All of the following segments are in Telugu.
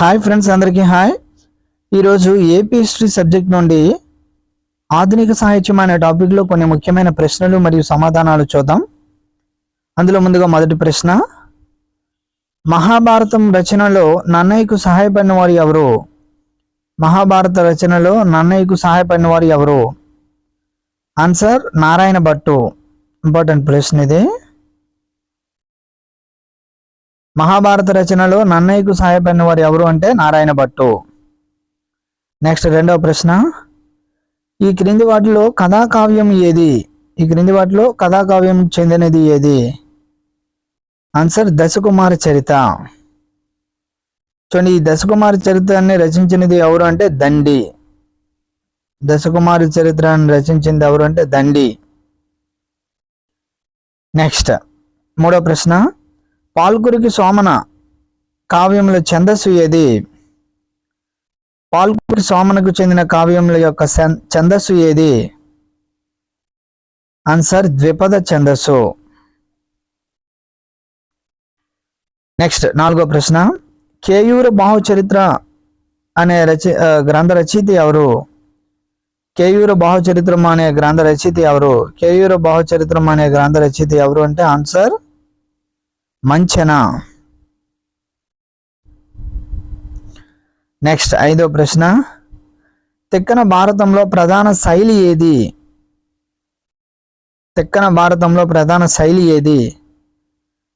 హాయ్ ఫ్రెండ్స్ అందరికీ హాయ్ ఈరోజు ఏపీ హిస్టరీ సబ్జెక్ట్ నుండి ఆధునిక సాహిత్యం అనే టాపిక్లో కొన్ని ముఖ్యమైన ప్రశ్నలు మరియు సమాధానాలు చూద్దాం. అందులో ముందుగా మొదటి ప్రశ్న మహాభారతం రచనలో నన్నయ్యకు సహాయపడిన వారు ఎవరు? మహాభారత రచనలో నన్నయ్యకు సహాయపడిన వారు ఎవరు? ఆన్సర్ నారాయణ భట్టు. ఇంపార్టెంట్ ప్రశ్న ఇది. మహాభారత రచనలో నన్నయ్యకు సహాయపడిన వారు ఎవరు అంటే నారాయణ భట్టు. నెక్స్ట్ రెండవ ప్రశ్న. ఈ క్రింది వాటిలో కథాకావ్యం ఏది? ఈ క్రింది వాటిలో కథాకావ్యం చెందినది ఏది? ఆన్సర్ దశకుమార చరిత. చూడండి ఈ దశకుమార చరిత్రాన్ని రచించినది ఎవరు అంటే దండి. దశకుమారి చరిత్రను రచించింది ఎవరు అంటే దండి. నెక్స్ట్ మూడో ప్రశ్న. పాల్కురికి సోమన కావ్యముల ఛందస్సు ఏది? పాల్కురికి సోమనకు చెందిన కావ్యముల యొక్క ఛందస్సు ఏది? ఆన్సర్ ద్విపద ఛందస్సు. నెక్స్ట్ నాలుగో ప్రశ్న. కేయూర బాహుచరిత్ర అనే రచ గ్రంథ రచయిత ఎవరు? కేయూర బాహుచరిత్రం అనే గ్రంథ రచయిత ఎవరు? కేయూర బాహుచరిత్రం అనే గ్రంథ రచయిత ఎవరు అంటే ఆన్సర్ మంచన? నెక్స్ట్ ఐదో ప్రశ్న. తెక్కన భారతంలో ప్రధాన శైలి ఏది? తెక్కన భారతంలో ప్రధాన శైలి ఏది?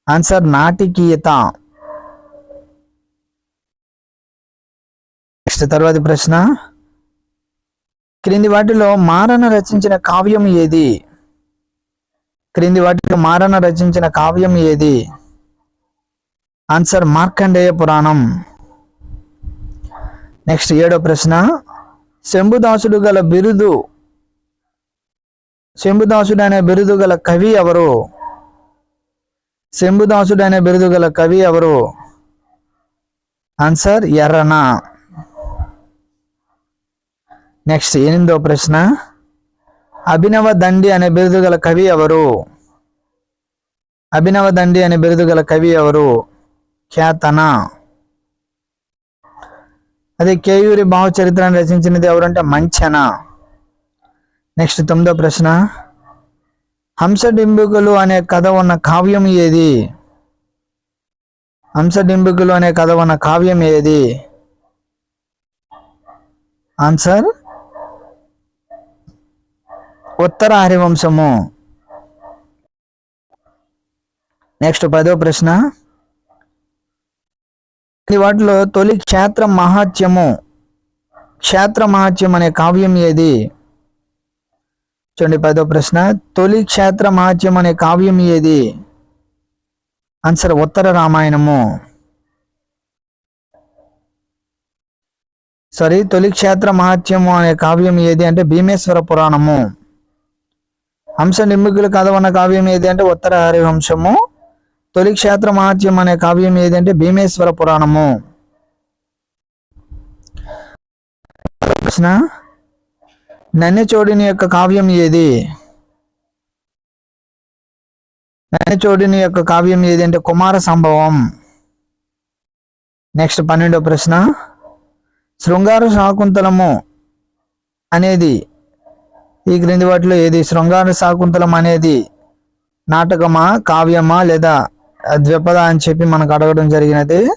ఆన్సర్ నాటికీయత. నెక్స్ట్ తర్వాతి ప్రశ్న. క్రింది వాటిలో మారణ రచించిన కావ్యం ఏది? క్రింది వాటిలో మారణ రచించిన కావ్యం ఏది? ఆన్సర్ మార్కండేయ పురాణం. నెక్స్ట్ ఏడో ప్రశ్న. శంభుదాసుడు గల బిరుదు. శంభుదాసుడు అనే బిరుదు గల కవి ఎవరు? శంభుదాసుడు అనే బిరుదు గల కవి ఎవరు? ఆన్సర్ ఎర్రన. నెక్స్ట్ ఎనిమిదో ప్రశ్న. అభినవ దండి అనే బిరుదు గల కవి ఎవరు? అభినవ దండి అనే బిరుదు గల కవి ఎవరు? ఖ్యాతన? అదే కేయూరి భావచరిత్రను రచించినది ఎవరంటే మంచన? నెక్స్ట్ తొమ్మిదో ప్రశ్న. హంసడింబుకులు అనే కథ ఉన్న కావ్యం ఏది? హంసడింబుకులు అనే కథ ఉన్న కావ్యం ఏది? ఆన్సర్? ఉత్తర హరివంశము నెక్స్ట్ పదో ప్రశ్న. వాటిలో తొలి క్షేత్ర మహాత్యము క్షేత్ర మహాత్యం అనే కావ్యం ఏది? చూడండి పదో ప్రశ్న. తొలి క్షేత్ర మహాత్యం అనే కావ్యం ఏది? ఆన్సర్ ఉత్తర రామాయణము. సారీ తొలి క్షేత్ర మహాత్యము అనే కావ్యం ఏది అంటే భీమేశ్వర పురాణము. హంస నిమ్మికులు కథ ఉన్న కావ్యం ఏది అంటే ఉత్తర హరివంశము. తొలి క్షేత్ర మహాత్యం అనే కావ్యం ఏదంటే భీమేశ్వర పురాణము. ప్రశ్న నన్నెచోడిని యొక్క కావ్యం ఏది? నన్నెచోడిని యొక్క కావ్యం ఏది అంటే కుమార సంభవం. నెక్స్ట్ పన్నెండో ప్రశ్న. శృంగార శాకుంతలము అనేది ఈ క్రింది వాటిలో ఏది? శృంగార శాకుంతలం అనేది నాటకమా కావ్యమా లేదా ద్విపద అని చెప్పి మనకు అడగడం జరిగినది.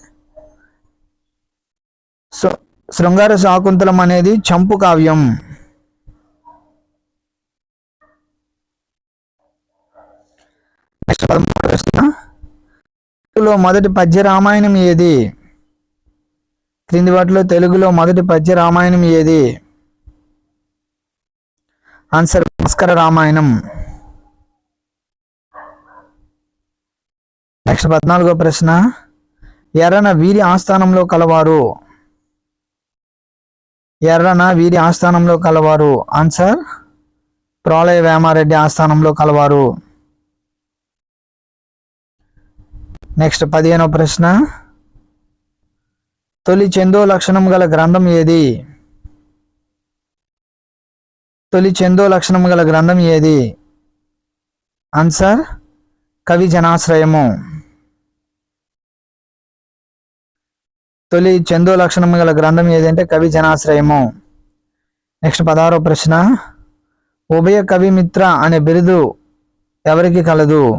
సో శృంగార శాకుంతలం అనేది చంపు కావ్యం. తెలుగులో మొదటి పద్య రామాయణం ఏది? క్రింది వాటిలో తెలుగులో మొదటి పద్య రామాయణం ఏది? ఆన్సర్ భాస్కర రామాయణం. నెక్స్ట్ పద్నాలుగో ప్రశ్న. ఎర్రన వీరి ఆస్థానంలో కలవారు. ఎర్రన వీరి ఆస్థానంలో కలవారు. ఆన్సర్ ప్రాలయ వేమారెడ్డి ఆస్థానంలో కలవారు. నెక్స్ట్ పదిహేనో ప్రశ్న. తొలి చందో లక్షణం గల గ్రంథం ఏది? తొలి చందో లక్షణం గల గ్రంథం ఏది? ఆన్సర్ కవి జనాశ్రయము. తొలి చందో లక్షణం గల గ్రంథం ఏదంటే కవి జనాశ్రయము. నెక్స్ట్ పదహారో ప్రశ్న. ఉభయ కవిమిత్ర అనే బిరుదు ఎవరికి కలదు?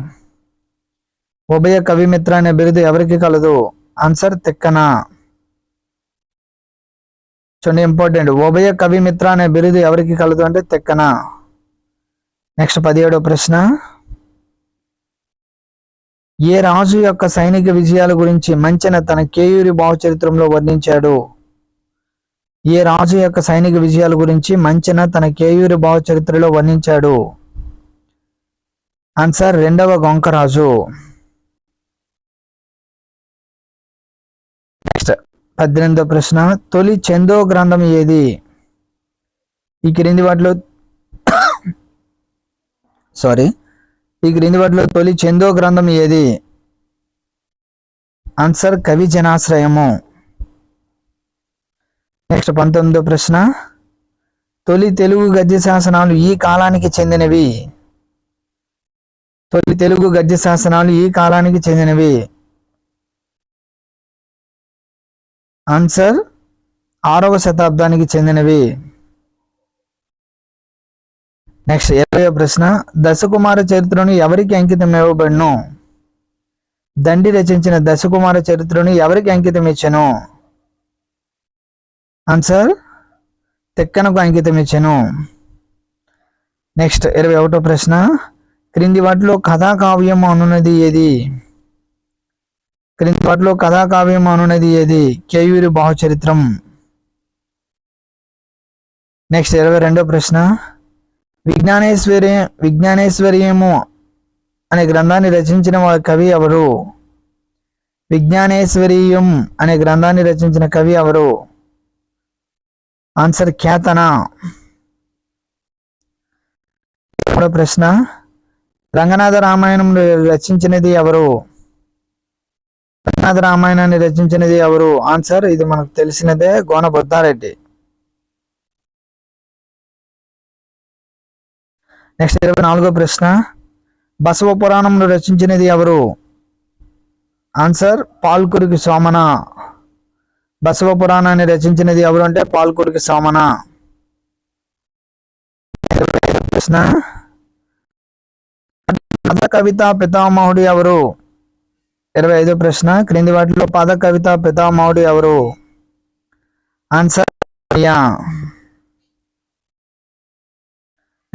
ఉభయ కవిమిత్ర అనే బిరుదు ఎవరికి కలదు? ఆన్సర్ తిక్కన. చూడండి ఇంపార్టెంట్ ఉభయ కవిమిత్ర అనే బిరుదు ఎవరికి కలదు? అంటే తిక్కన. నెక్స్ట్ పదిహేడో ప్రశ్న. ఏ రాజు యొక్క సైనిక విజయాల గురించి మంచెన తన కేయూరి భావచరిత్రంలో వర్ణించాడు? ఏ రాజు యొక్క సైనిక విజయాల గురించి మంచెన తన కేయూరి భావచరిత్రలో వర్ణించాడు? ఆన్సర్ రెండవ గొంకరాజు నెక్స్ట్ పద్దెనిమిదో ప్రశ్న తొలి చందో గ్రంథం ఏది? ఈ క్రింది వాటిలో సారీ ఈ క్రింది వాటిలో తొలి చందో గ్రంథం ఏది? ఆన్సర్ కవి జనాశ్రయము. నెక్స్ట్ పంతొమ్మిదో ప్రశ్న. తొలి తెలుగు గద్య శాసనాలు ఈ కాలానికి చెందినవి. తొలి తెలుగు గద్య శాసనాలు ఈ కాలానికి చెందినవి. ఆన్సర్ ఆరవ శతాబ్దానికి చెందినవి. నెక్స్ట్ ఇరవై ప్రశ్న. దశకుమార చరిత్రను ఎవరికి అంకితం ఇవ్వబడును? దండి రచించిన దశకుమార చరిత్రను ఎవరికి అంకితం ఇచ్చను? ఆన్సర్ తెక్కనకు అంకితం ఇచ్చను. నెక్స్ట్ ఇరవై ఒకటో ప్రశ్న. క్రింది వాటిలో కథాకావ్యం అనున్నది ఏది? క్రింది వాటిలో కథాకావ్యం అనున్నది ఏది? కేయూరి బాహుచరిత్రం. నెక్స్ట్ ఇరవై రెండో ప్రశ్న. విజ్ఞానేశ్వరి విజ్ఞానేశ్వర్యము అనే గ్రంథాన్ని రచించిన కవి ఎవరు? విజ్ఞానేశ్వరీయం అనే గ్రంథాన్ని రచించిన కవి ఎవరు? ఆన్సర్ ఖ్యాతన? ఇప్పుడు ప్రశ్న. రంగనాథ రామాయణం రచించినది ఎవరు? రంగనాథ రామాయణాన్ని రచించినది ఎవరు? ఆన్సర్ ఇది మనకు తెలిసినదే గోన బుద్ధారెడ్డి నెక్స్ట్ ఇరవై నాలుగో ప్రశ్న. బసవ పురాణంను రచించినది ఎవరు? ఆన్సర్ పాల్కురికి సోమన. బసవ పురాణాన్ని రచించినది ఎవరు అంటే పాల్కురికి సోమన. ప్రశ్న. పద కవిత పితామహుడు ఎవరు? ఇరవై ఐదో ప్రశ్న. క్రింది వాటిలో పద కవిత పితామహుడు ఎవరు? ఆన్సర్ అయ్యా.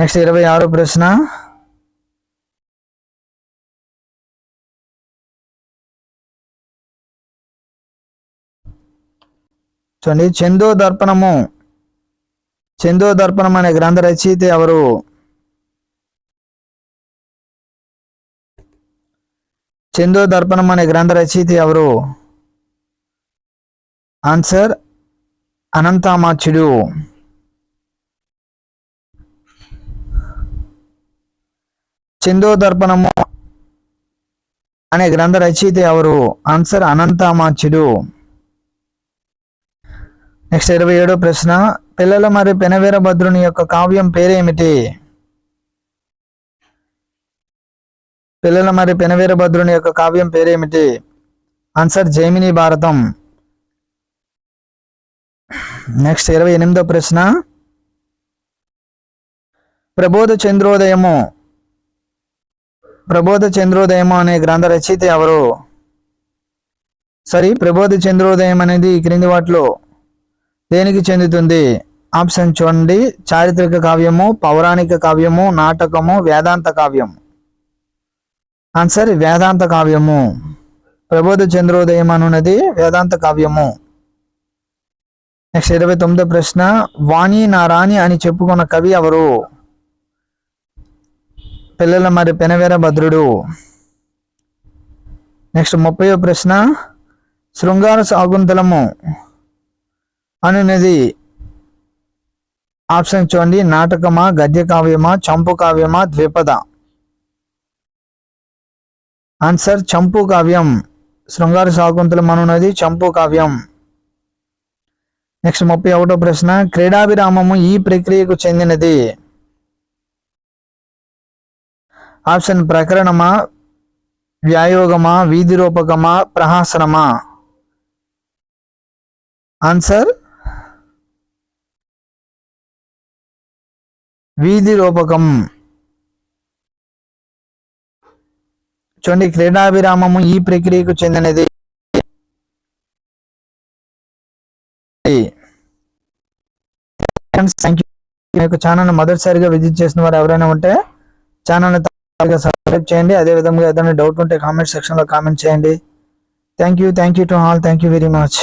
నెక్స్ట్ ఇరవై ఆరో ప్రశ్న. చూడండి చందో దర్పణము. చందో దర్పణం అనే గ్రంథ రచయిత ఎవరు? చందో దర్పణం అనే గ్రంథ రచయిత ఎవరు? ఆన్సర్ అనంతామాచ్యుడు చందో దర్పణము అనే గ్రంథ రచయిత ఎవరు? ఆన్సర్ అనంతామాచ్యుడు. నెక్స్ట్ ఇరవై ఏడో ప్రశ్న. పిల్లల మరి పెనవీరభద్రుని యొక్క కావ్యం పేరేమిటి? పిల్లల మరి పెనవీరభద్రుని యొక్క కావ్యం పేరేమిటి? ఆన్సర్ జైమిని భారతం. నెక్స్ట్ ఇరవై ఎనిమిదో ప్రశ్న. ప్రబోధ చంద్రోదయము. ప్రబోధ చంద్రోదయము అనే గ్రంథ రచయిత ఎవరు? సరే ప్రబోధ చంద్రోదయం అనేది క్రింది వాటిలో దేనికి చెందుతుంది? ఆప్షన్ చూడండి. చారిత్రక కావ్యము పౌరాణిక కావ్యము నాటకము వేదాంత కావ్యం ఆన్సర్ వేదాంత కావ్యము. ప్రబోధ చంద్రోదయం అనున్నది వేదాంత కావ్యము. నెక్స్ట్ ఇరవై తొమ్మిదో ప్రశ్న వాణి నా రాణి అని చెప్పుకున్న కవి ఎవరు? పిల్లల మరి పెనవేర భద్రుడు. నెక్స్ట్ ముప్పై ప్రశ్న. శృంగార శాకుంతలము అనునది. ఆప్షన్ చూడండి. నాటకమా గద్య కావ్యమా చంపు కావ్యమా ద్విపద. ఆన్సర్ చంపు కావ్యం. శృంగార శాకుంతలం అనున్నది చంపు కావ్యం. నెక్స్ట్ ముప్పై ఒకటో ప్రశ్న. క్రీడాభిరామము ఈ ప్రక్రియకు చెందినది. ఆప్షన్ ప్రకరణమా వ్యాయోగమా వీధి రూపకమా ప్రహాసనమా? ఆన్సర్? వీధి రూపకం. చూడండి క్రీడాభిరామము ఈ ప్రక్రియకు చెందినది. ఛానల్ మొదటిసారిగా విజిట్ చేసిన వారు ఎవరైనా ఉంటే ఛానల్ని సబ్స్క్రైబ్ చేయండి. అదే విధంగా ఏదైనా డౌట్ ఉంటే కామెంట్ సెక్షన్లో కామెంట్ చేయండి. Thank you thank you to all thank you very much